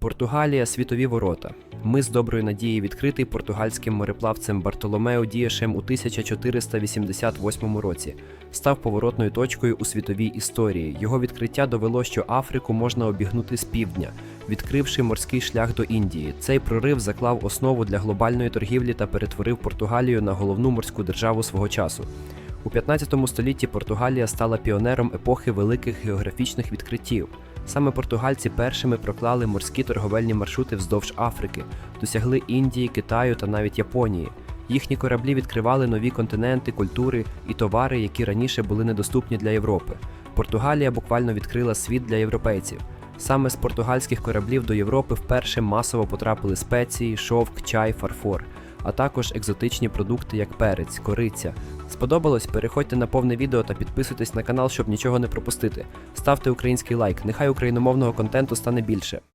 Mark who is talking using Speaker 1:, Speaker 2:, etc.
Speaker 1: Португалія світові ворота. Мис доброї надії відкритий португальським мореплавцем Бартоломео Дієшем у 1488 році. Став поворотною точкою у світовій історії. Його відкриття довело, що Африку можна обігнути з півдня, відкривши морський шлях до Індії. Цей прорив заклав основу для глобальної торгівлі та перетворив Португалію на головну морську державу свого часу. У 15 столітті Португалія стала піонером епохи великих географічних відкриттів. Саме португальці першими проклали морські торговельні маршрути вздовж Африки, досягли Індії, Китаю та навіть Японії. Їхні кораблі відкривали нові континенти, культури і товари, які раніше були недоступні для Європи. Португалія буквально відкрила світ для європейців. Саме з португальських кораблів до Європи вперше масово потрапили спеції, шовк, чай, фарфор, а також екзотичні продукти, як перець, кориця. Сподобалось? Переходьте на повне відео та підписуйтесь на канал, щоб нічого не пропустити. Ставте український лайк, нехай україномовного контенту стане більше.